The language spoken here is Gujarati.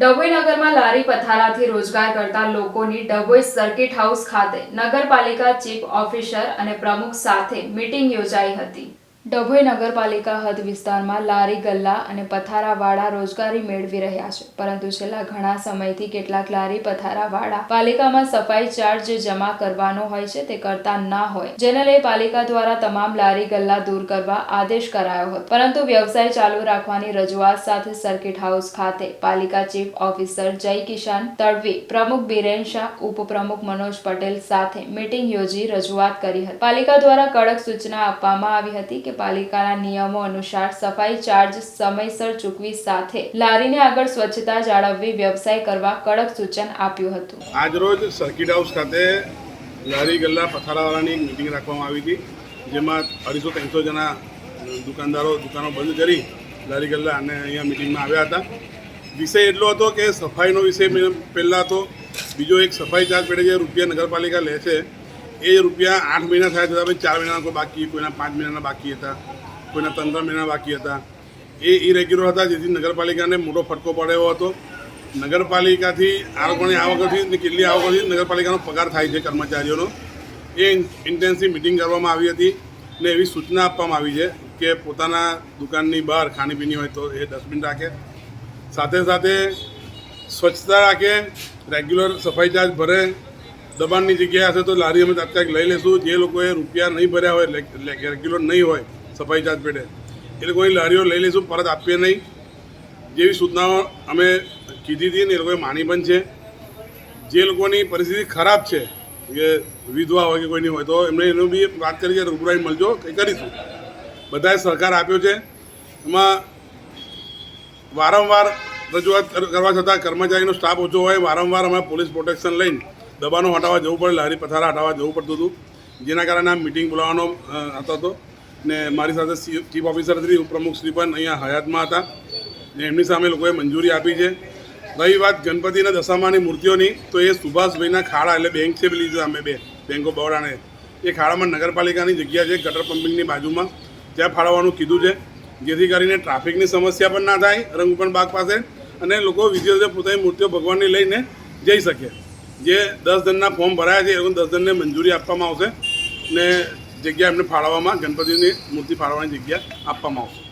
ડભોઈ નગરમાં લારી પથારાથી રોજગાર કરતા લોકોની ડભોઈ સર્કિટ હાઉસ ખાતે નગરપાલિકા ચીફ ઓફિસર અને પ્રમુખ સાથે મીટિંગ યોજાઈ હતી. ડભોઈ નગરપાલિકા હદ વિસ્તારમાં લારી, ગલ્લા અને પથારાવાળા રોજગારી મેળવી રહ્યા છે. પરંતુ છેલ્લા ઘણા સમયથી કેટલાક લારી, પથારાવાળા પાલિકામાં સફાઈ ચાર્જ જમા કરવાનો હોય છે, તે કરતા ના હોય. જેને લઈ પાલિકા દ્વારા તમામ લારી, ગલ્લા દૂર કરવા આદેશ કરાયો હતો. પરંતુ વ્યવસાય ચાલુ રાખવાની રજૂઆત સાથે સર્કિટ હાઉસ ખાતે પાલિકા ચીફ ઓફિસર જય કિશન તડવી, પ્રમુખ બિરેન શાહ, ઉપપ્રમુખ મનોજ પટેલ સાથે મીટિંગ યોજી રજૂઆત કરી હતી. પાલિકા દ્વારા કડક સૂચના આપવામાં આવી હતી કે પાલિકાના નિયમો અનુસાર સફાઈ ચાર્જ સમયસર ચૂકવી સાથે લારીને આગળ સ્વચ્છતા જાળવવી વ્યવસાય કરવા કડક સૂચન આપ્યું હતું. આજરોજ સર્કિટ હાઉસ ખાતે લારી ગલ્લા પથારાવાળાની મિટિંગ રાખવામાં આવી હતી, જેમાં અઢીસો ત્રણસો જણા દુકાનદારો, દુકાનો બંધ કરી લારી ગલ્લા અને અહીંયા મિટિંગમાં આવ્યા હતા. વિષય એટલો હતો કે સફાઈનો વિષય પહેલાં તો બીજો એક સફાઈ ચાર્જ પેટે જે રૂપિયા નગરપાલિકા લે છે એ રૂપિયા આઠ મહિના થયા બી ચાર મહિનાના કોઈ બાકી, કોઈના પાંચ મહિનાના બાકી હતા, કોઈના ત્રણ ત્રણ મહિના બાકી હતા. એ ઇરેગ્યુલર હતા, જેથી નગરપાલિકાને મોટો ફટકો પડ્યો હતો. નગરપાલિકાથી આ લોકોની આવકથી કેટલી આવકથી નગરપાલિકાનો પગાર થાય છે કર્મચારીઓનો. એ ઇન્ટેન્સિવ મિટિંગ કરવામાં આવી હતી ને એવી સૂચના આપવામાં આવી છે કે પોતાના દુકાનની બહાર ખાણીપીણી હોય તો એ ડસ્ટબિન રાખે. સાથે સાથે સ્વચ્છતા રાખે રેગ્યુલર સફાઈ ચાર્જ ભરે દબાણની જગ્યાએ હશે તો લારી અમે તાત્કાલિક લઈ લેશું. જે લોકોએ રૂપિયા નહીં ભર્યા હોય રેગ્યુલર નહીં હોય સફાઈ ચાર્જ પેટે એ લોકોની લારીઓ લઈ લઈશું પરત આપીએ નહીં. જેવી સૂચનાઓ અમે કીધી હતી ને એ લોકોએ માની પણ છે. જે લોકોની પરિસ્થિતિ ખરાબ છે, કે વિધવા હોય કે કોઈની હોય, તો એમણે એનું બી વાત કરી કે રૂબરાઈ મળજો, કંઈ કરીશું. બધાએ સહકાર આપ્યો છે. એમાં વારંવાર રજૂઆત કરવા છતાં કર્મચારીનો સ્ટાફ ઓછો હોય, વારંવાર અમે પોલીસ પ્રોટેક્શન લઈને દબાણો હટાવવા જવું પડે, લારી પથારા હટાવવા જવું પડતું હતું. જેના કારણે આ મિટિંગ બોલાવવાનો હતો હતો ને મારી સાથે ચીફ ઓફિસર શ્રી, ઉપપ્રમુખ શ્રી પણ અહીંયા હયાતમાં હતા. ને એમની સામે લોકોએ મંજૂરી આપી છે. રહી વાત ગણપતિના દશામાની મૂર્તિઓની, તો એ સુભાષભાઈના ખાડા, એટલે બેંક છે પેલી સામે બે બેંક ઓફ બરોડાને એ ખાડામાં નગરપાલિકાની જગ્યા છે, ગટર પમ્પિંગની બાજુમાં. ત્યાં ફાળવવાનું કીધું છે. જેથી કરીને ટ્રાફિકની સમસ્યા પણ ના થાય, રંગપણ બાગ પાસે. અને લોકો વિદ્યાર્થીઓ પોતાની મૂર્તિઓ ભગવાનની લઈને જઈ શકે. જે દસ જણના ફોર્મ ભરાયા છે, એ દસ જણને મંજૂરી આપવામાં આવશે ને જગ્યા એમને ફાળવવામાં, ગણપતિની મૂર્તિ ફાળવવાની જગ્યા આપવામાં આવશે.